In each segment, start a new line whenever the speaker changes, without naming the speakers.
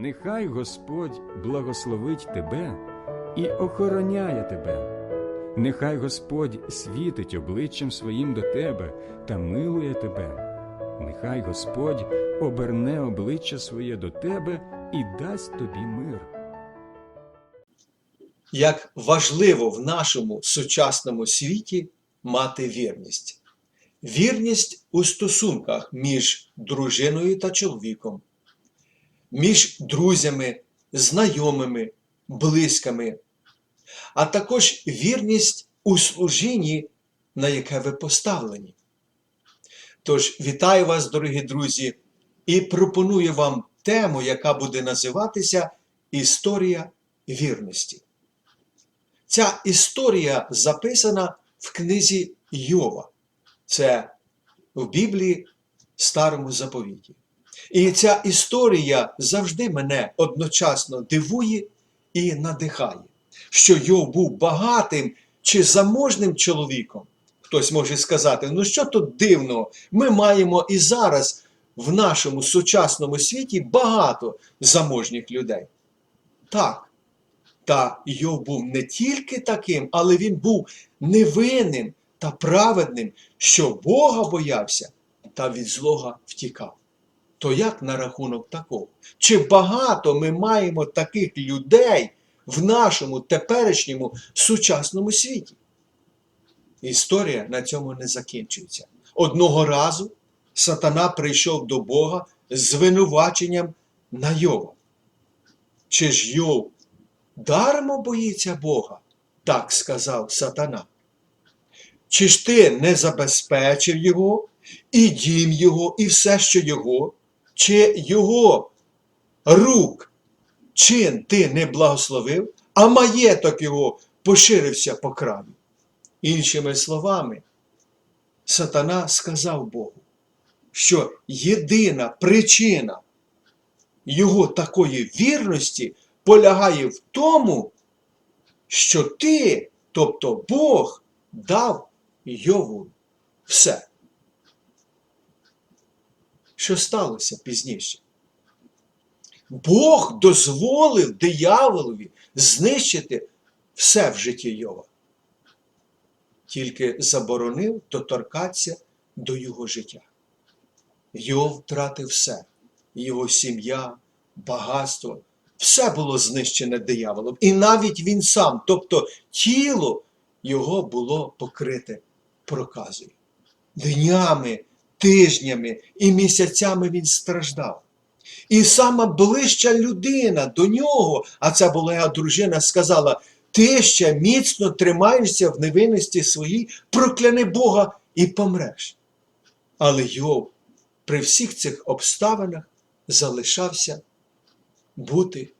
Нехай Господь благословить тебе і охороняє тебе. Нехай Господь світить обличчям своїм до тебе та милує тебе. Нехай Господь оберне обличчя своє до тебе і дасть тобі мир.
як важливо в нашому сучасному світі мати вірність. Вірність у стосунках між дружиною та чоловіком, між друзями, знайомими, близькими, а також вірність у служінні, на яке ви поставлені. Тож вітаю вас, дорогі друзі, і пропоную вам тему, яка буде називатися Історія вірності. Ця історія записана в книзі Йова. Це в Біблії Старому заповіті. І ця історія завжди мене одночасно дивує і надихає, що Йов був багатим чи заможним чоловіком. Хтось може сказати, ну що тут дивного? Ми маємо і зараз в нашому сучасному світі багато заможніх людей. Так, та Йов був не тільки таким, але він був невинним та праведним, що Бога боявся та від злога втікав. То як на рахунок такого? Чи багато ми маємо таких людей в нашому теперішньому сучасному світі? Історія на цьому не закінчується. Одного разу сатана прийшов до Бога з звинуваченням на Йова. Чи ж Йов дармо боїться Бога, так сказав сатана. Чи ж ти не забезпечив його, і дім його, і все, що його, чи його рук чин ти не благословив, а маєток його поширився по краю? Іншими словами, сатана сказав Богу, що єдина причина його такої вірності полягає в тому, що ти, тобто Бог, дав Йову все. Що сталося пізніше? Бог дозволив дияволові знищити все в житті Йова. Тільки заборонив доторкатися до його життя. Йов втратив все, його сім'я, багатство, все було знищене дияволом. І навіть він сам, тобто тіло його було покрите проказою. Днями, тижнями і місяцями він страждав. І сама ближча людина до нього, а це була його дружина, сказала: ти ще міцно тримаєшся в невинності своїй, прокляни Бога і помреш. Але Йов при всіх цих обставинах залишався бути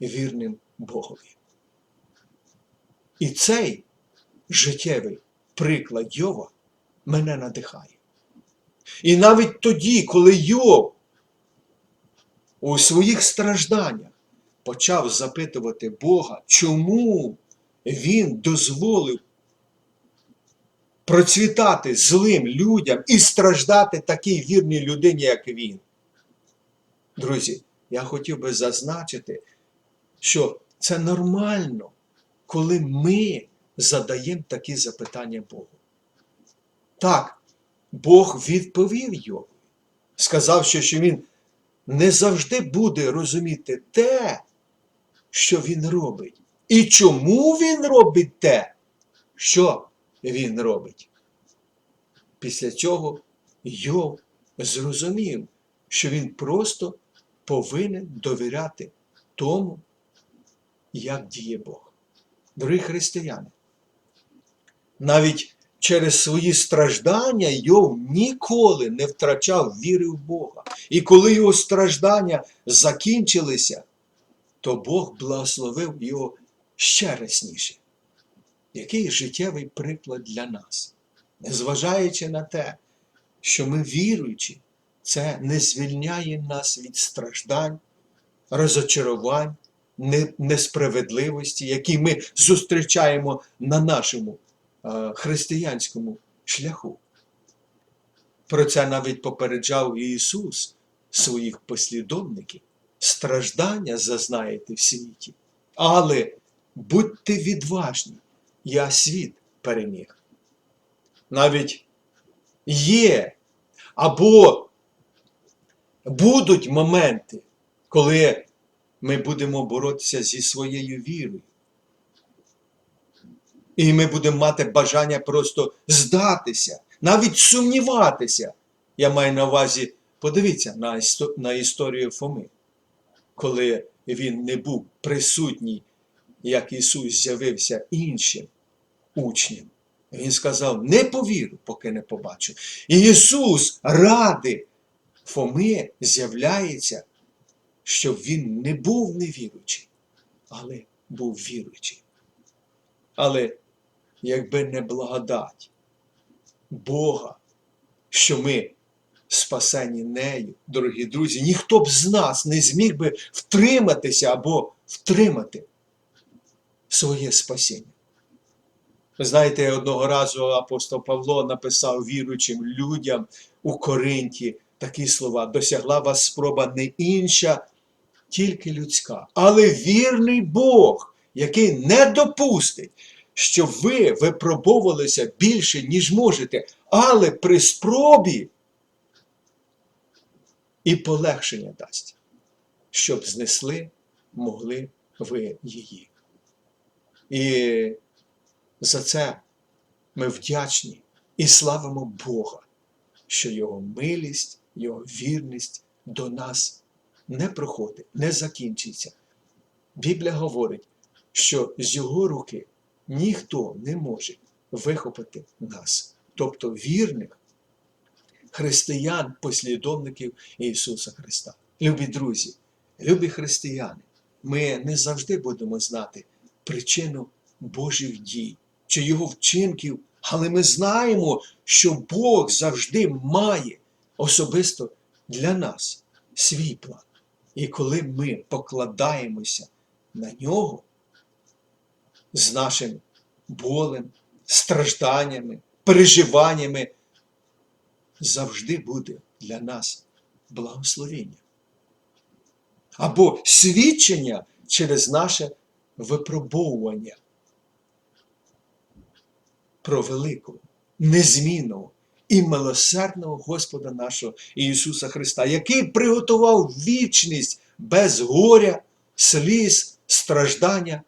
вірним Богові. І цей життєвий приклад Йова мене надихає. І навіть тоді, коли Йов у своїх стражданнях почав запитувати Бога, чому він дозволив процвітати злим людям і страждати такій вірній людині, як він. Друзі, я хотів би зазначити, що це нормально, коли ми задаємо такі запитання Богу. Так, Бог відповів йому, сказавши, що він не завжди буде розуміти те, що він робить. І чому він робить те, що він робить. Після цього Йов зрозумів, що він просто повинен довіряти тому, як діє Бог. Дорогі християни, навіть через свої страждання Йов ніколи не втрачав віри в Бога. І коли його страждання закінчилися, то Бог благословив його ще разніше. Який життєвий приклад для нас, незважаючи на те, що ми віруючі, це не звільняє нас від страждань, розочарувань, несправедливості, які ми зустрічаємо на нашому християнському шляху. Про це навіть попереджав Ісус своїх послідовників. страждання зазнаєте в світі, але будьте відважні, я світ переміг. Навіть є або будуть моменти, коли ми будемо боротися зі своєю вірою. І ми будемо мати бажання просто здатися, навіть сумніватися. Я маю на увазі, подивіться на, на історію Фоми, коли він не був присутній, як Ісус з'явився іншим учням. Він сказав: не повірю, поки не побачу. І Ісус ради Фоми з'являється, щоб він не був невіруючий, але був віруючий. Але якби не благодать Бога, що ми спасені нею, дорогі друзі, ніхто б з нас не зміг би втриматися або втримати своє спасіння. Знаєте, одного разу апостол Павло написав віруючим людям у Коринті такі слова: досягла вас спроба не інша, тільки людська, але вірний Бог, який не допустить, щоб ви випробовувалися більше, ніж можете, але при спробі і полегшення дасть, щоб знесли могли ви її. І за це ми вдячні і славимо Бога, що Його милість, Його вірність до нас не проходить, не закінчиться. Біблія говорить, що з Його руки ніхто не може вихопити нас, тобто вірних християн, послідовників Ісуса Христа. Любі друзі, любі християни, ми не завжди будемо знати причину Божих дій чи Його вчинків, але ми знаємо, що Бог завжди має особисто для нас свій план. І коли ми покладаємося на нього з нашим болем, стражданнями, переживаннями, завжди буде для нас благословення. Або свідчення через наше випробовування про великого, незмінного і милосердного Господа нашого Ісуса Христа, який приготував вічність без горя, сліз, страждання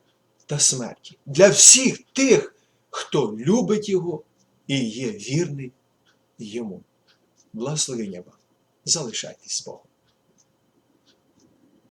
та смерті для всіх тих, хто любить Його і є вірний Йому. Благословення вам. Залишайтесь з Богом.